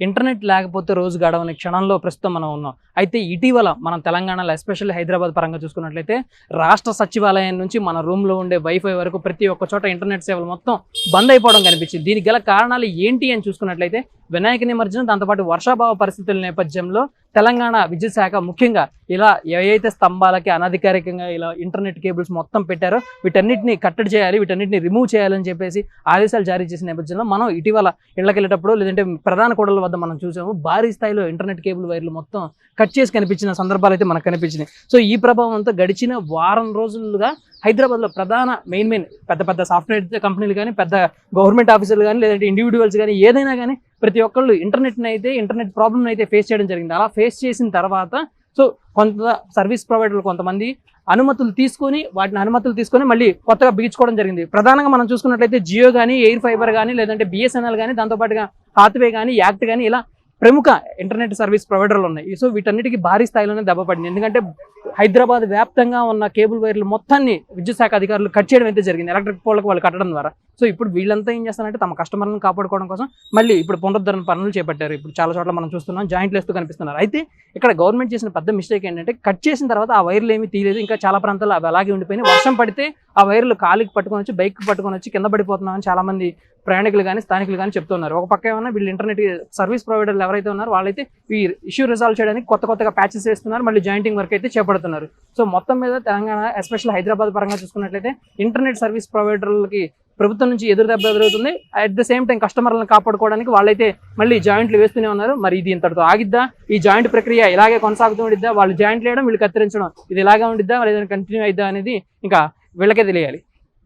Internet లేకపోతే రోజు గడవని క్షణంలో ప్రస్తుతం మనం ఉన్నాం. అయితే ఇటీవల మనం తెలంగాణలో ఎస్పెషల్లీ హైదరాబాద్ పరంగా చూసుకున్నట్లయితే రాష్ట్ర సచివాలయం నుంచి మన రూమ్లో ఉండే వైఫై వరకు ప్రతి ఒక్క చోట ఇంటర్నెట్ సేవలు మొత్తం బంద్ అయిపోవడం కనిపించింది. దీనికి గల కారణాలు ఏంటి అని చూసుకున్నట్లయితే వినాయక నిమజ్జనం దాంతోపాటు వర్షాభావ పరిస్థితుల నేపథ్యంలో తెలంగాణ విద్యుత్ శాఖ ముఖ్యంగా ఇలా ఏవైతే స్తంభాలకి అనధికారికంగా ఇలా ఇంటర్నెట్ కేబుల్స్ మొత్తం పెట్టారో వీటన్నిటిని కట్టడి చేయాలి వీటన్నిటిని రిమూవ్ చేయాలని చెప్పేసి ఆదేశాలు జారీ చేసిన నేపథ్యంలో మనం ఇటీవల ఇళ్ళకెళ్ళేటప్పుడు లేదంటే ప్రధాన కూడల వద్ద మనం చూసాము భారీ స్థాయిలో ఇంటర్నెట్ కేబుల్ వైర్లు మొత్తం కట్ చేసి కనిపించిన సందర్భాలు అయితే మనకు కనిపించినాయి. సో ఈ ప్రభావంతో గడిచిన వారం రోజులుగా హైదరాబాద్లో ప్రధాన మెయిన్ మెయిన్ పెద్ద పెద్ద సాఫ్ట్వేర్ కంపెనీలు కానీ పెద్ద గవర్నమెంట్ ఆఫీసులు కానీ లేదంటే ఇండివిజువల్స్ కానీ ఏదైనా కానీ ప్రతి ఒక్కళ్ళు ఇంటర్నెట్ని అయితే ఇంటర్నెట్ ప్రాబ్లమ్ని అయితే ఫేస్ చేయడం జరిగింది. అలా ఫేస్ చేసిన తర్వాత సో కొంత సర్వీస్ ప్రొవైడర్లు కొంతమంది అనుమతులు తీసుకొని వాటిని అనుమతులు తీసుకొని మళ్ళీ కొత్తగా బిగించుకోవడం జరిగింది. ప్రధానంగా మనం చూసుకున్నట్లయితే జియో కానీ ఎయిర్ ఫైబర్ కానీ లేదంటే బిఎస్ఎన్ఎల్ కానీ దాంతోపాటుగా హాత్వే కానీ యాక్ట్ కానీ ఇలా ప్రముఖ ఇంటర్నెట్ సర్వీస్ ప్రొవైడర్లు ఉన్నాయి. సో వీటన్నిటికీ భారీ స్థాయిలోనే దెబ్బపడింది ఎందుకంటే హైదరాబాద్ వ్యాప్తంగా ఉన్న కేబుల్ వైర్లు మొత్తాన్ని విద్యుత్ శాఖ అధికారులు కట్ చేయడం అయితే జరిగింది. ఎలక్ట్రిక్ పోల్కి వాళ్ళు కట్టడం ద్వారా. సో ఇప్పుడు వీళ్ళంతా ఏం చేస్తారంటే తమ కస్టమర్లను కాపాడుకోవడం కోసం మళ్ళీ ఇప్పుడు పునరుద్ధరణ పనులు చేపట్టారు. ఇప్పుడు చాలా చోట్ల మనం చూస్తున్నాం జాయింట్లు వేస్తూ కనిపిస్తున్నారు. అయితే ఇక్కడ గవర్నమెంట్ చేసిన పెద్ద మిస్టేక్ ఏంటంటే కట్ చేసిన తర్వాత ఆ వైర్లు ఏమీ తీయలేదు. ఇంకా చాలా ప్రాంతాల్లో అవి అలాగే ఉండిపోయినాయి. వర్షం పడితే ఆ వైర్లు కాలికి పట్టుకొని వచ్చి బైక్ పట్టుకొని వచ్చి కింద పడిపోతున్నామని చాలామంది ప్రయాణికులు కానీ స్థానికులు కానీ చెప్తున్నారు. ఒక పక్క ఏమన్నా వీళ్ళు ఇంటర్నెట్ సర్వీస్ ప్రొవైడర్లు ఎవరైతే ఉన్నారో వాళ్ళైతే ఈ ఇష్యూ రిజాల్వ్ చేయడానికి కొత్త కొత్తగా ప్యాచెస్ వేస్తున్నారు మళ్ళీ జాయింటింగ్ వర్క్ అయితే చేపడుతున్నారు. సో మొత్తం మీద తెలంగాణ ఎస్పెషల్ హైదరాబాద్ పరంగా చూసుకున్నట్లయితే ఇంటర్నెట్ సర్వీస్ ప్రొవైడర్లకి ప్రభుత్వం నుంచి ఎదురు దెబ్బ ఎదురవుతుంది. అట్ ద సేమ్ టైం కస్టమర్లను కాపాడుకోవడానికి వాళ్ళైతే మళ్ళీ జాయింట్లు వేస్తూనే ఉన్నారు. మరి ఇది ఇంతటితో ఆగిద్దా? ఈ జాయింట్ ప్రక్రియ ఇలాగే కొనసాగుతూ ఉండిద్దా? వాళ్ళు జాయింట్లు వేయడం వీళ్ళు కత్తిరించడం ఇది ఇలాగే ఉండిద్దా? లేదా కంటిన్యూ అయిద్దా అనేది ఇంకా వీళ్ళకే తెలియాలి.